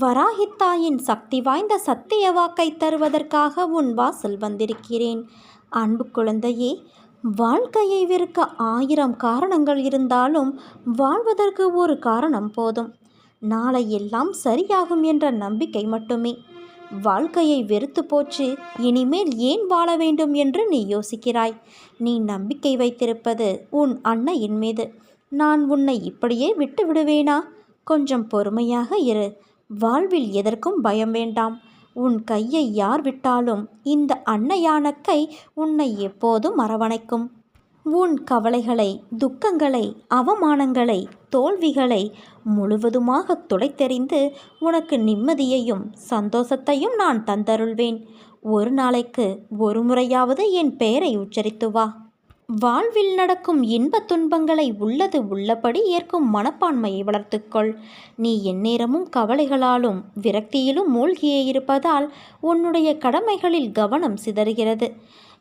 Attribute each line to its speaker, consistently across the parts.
Speaker 1: வராகித்தாயின் சக்தி வாய்ந்த சத்திய வாக்கை தருவதற்காக உன் வாசல் வந்திருக்கிறேன். அன்பு குழந்தையே வாழ்க்கையை வெறுக்க ஆயிரம் காரணங்கள் இருந்தாலும் வாழ்வதற்கு ஒரு காரணம் போதும். நாளை எல்லாம் சரியாகும் என்ற நம்பிக்கை மட்டுமே. வாழ்க்கையை வெறுத்து போச்சு இனிமேல் ஏன் வாழ வேண்டும் என்று நீ யோசிக்கிறாய். நீ நம்பிக்கை வைத்திருப்பது உன் அன்னையின் மீது. நான் உன்னை இப்படியே விட்டு விடுவேனா கொஞ்சம் பொறுமையாக இரு. வாழ்வில் எதற்கும் பயம் வேண்டாம். உன் கையை யார் விட்டாலும் இந்த அன்னையான கை உன்னை எப்போதும் அரவணைக்கும். உன் கவலைகளை துக்கங்களை அவமானங்களை தோல்விகளை முழுவதுமாக துடைத்தெறிந்து உனக்கு நிம்மதியையும் சந்தோஷத்தையும் நான் தந்தருள்வேன். ஒரு நாளைக்கு ஒரு முறையாவது என் பெயரை உச்சரித்து வா. வாழ்வில் நடக்கும் இன்பத் துன்பங்களை உள்ளது உள்ளபடி ஏற்கும் மனப்பான்மையை வளர்த்துக்கொள். நீ எந்நேரமும் கவலைகளாலும் விரக்தியிலும் மூழ்கியே இருப்பதால் உன்னுடைய கடமைகளில் கவனம் சிதறுகிறது.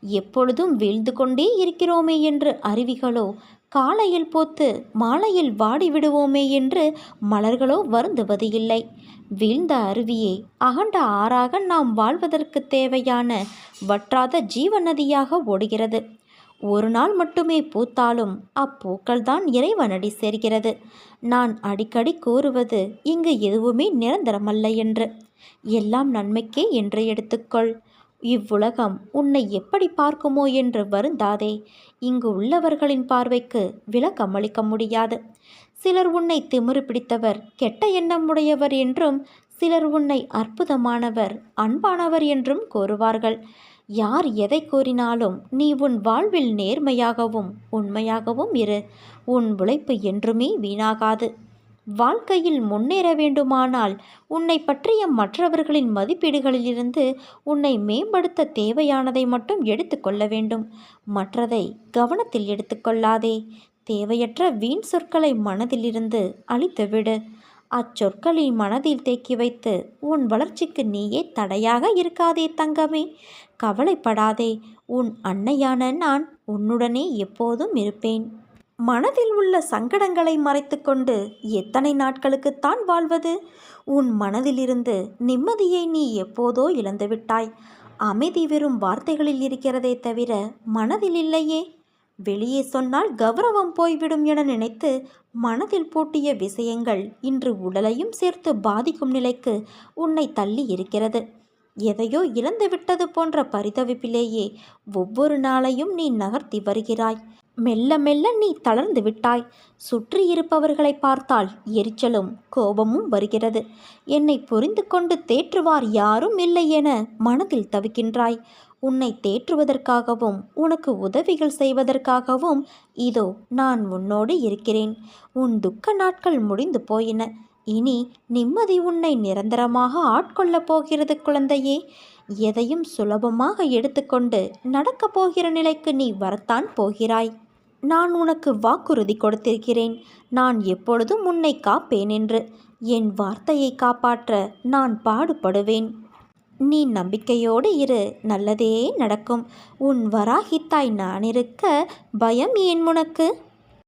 Speaker 1: எப்பொழுதும் வீழ்ந்து கொண்டே இருக்கிறோமே என்று அருவிகளோ காலையில் போத்து மாலையில் வாடி விடுவோமே என்று மலர்களோ வருந்துவது இல்லை. வீழ்ந்த அருவியே அகண்ட ஆறாக நாம் வாழ்வதற்கு தேவையான வற்றாத ஜீவநதியாக ஓடுகிறது. ஒரு நாள் மட்டுமே பூத்தாலும் அப்பூக்கள்தான் இறைவனடி சேர்கிறது. நான் அடிக்கடி கூறுவது இங்கு எதுவுமே நிரந்தரமல்ல என்று. எல்லாம் நன்மைக்கே என்று எடுத்துக்கொள். இவ்வுலகம் உன்னை எப்படி பார்க்குமோ என்று வருந்தாதே. இங்கு உள்ளவர்களின் பார்வைக்கு விளக்கம் அளிக்க முடியாது. சிலர் உன்னை திமிரு பிடித்தவர் கெட்ட எண்ணம் உடையவர் என்றும் சிலர் உன்னை அற்புதமானவர் அன்பானவர் என்றும் கூறுவார்கள். யார் எதை கூறினாலும் நீ உன் வாழ்வில் நேர்மையாகவும் உண்மையாகவும் இரு. உன் உழைப்பு என்றுமே வீணாகாது. வாழ்க்கையில் முன்னேற வேண்டுமானால் உன்னை பற்றிய மற்றவர்களின் மதிப்பீடுகளிலிருந்து உன்னை மேம்படுத்த தேவையானதை மட்டும் எடுத்துக்கொள்ள வேண்டும். மற்றதை கவனத்தில் எடுத்துக்கொள்ளாதே தேவையற்ற வீண் சொற்களை மனதிலிருந்து அழித்துவிடு. அச்சொற்களை மனதில் தேக்கி வைத்து உன் வளர்ச்சிக்கு நீயே தடையாக இருக்காதே தங்கமே கவலைப்படாதே உன் அன்னையான நான் உன்னுடனே எப்போதும் இருப்பேன் மனதில் உள்ள சங்கடங்களை மறைத்துக்கொண்டு எத்தனை நாட்களுக்குத்தான் வாழ்வது? உன் மனதிலிருந்து நிம்மதியை நீ எப்போதோ இழந்துவிட்டாய் அமைதி வெறும் வார்த்தைகளில் இருக்கிறதே தவிர மனதில் இல்லையே. வெளியே சொன்னால் கௌரவம் போய்விடும் என நினைத்து மனதில் பூட்டிய விஷயங்கள் இன்று உடலையும் சேர்த்து பாதிக்கும் நிலைக்கு உன்னை தள்ளி இருக்கிறது. எதையோ இழந்துவிட்டது போன்ற பரிதவிப்பிலேயே ஒவ்வொரு நாளையும் நீ நகர்த்தி வருகிறாய். மெல்ல மெல்ல நீ தளர்ந்து விட்டாய். சுற்றி இருப்பவர்களை பார்த்தால் எரிச்சலும் கோபமும் வருகிறது. என்னை புரிந்து கொண்டு தேற்றுவார் யாரும் இல்லை என மனதில் தவிக்கின்றாய். உன்னை தேற்றுவதற்காகவும் உனக்கு உதவிகள் செய்வதற்காகவும் இதோ நான் உன்னோடு இருக்கிறேன். உன் துக்க நாட்கள் முடிந்து போயின. இனி நிம்மதி உன்னை நிரந்தரமாக ஆட்கொள்ளப் போகிறது குழந்தையே. எதையும் சுலபமாக எடுத்துக்கொண்டு நடக்கப் போகிற நிலைக்கு நீ வரத்தான் போகிறாய். நான் உனக்கு வாக்குறுதி கொடுத்திருக்கிறேன். நான் எப்பொழுதும் உன்னை காப்பேன் என்று. என் வார்த்தையை காப்பாற்ற நான் பாடுபடுவேன். நீ நம்பிக்கையோடு இரு நல்லதே நடக்கும். உன் வராகித்தாய் நான் இருக்க பயம் ஏன் உனக்கு?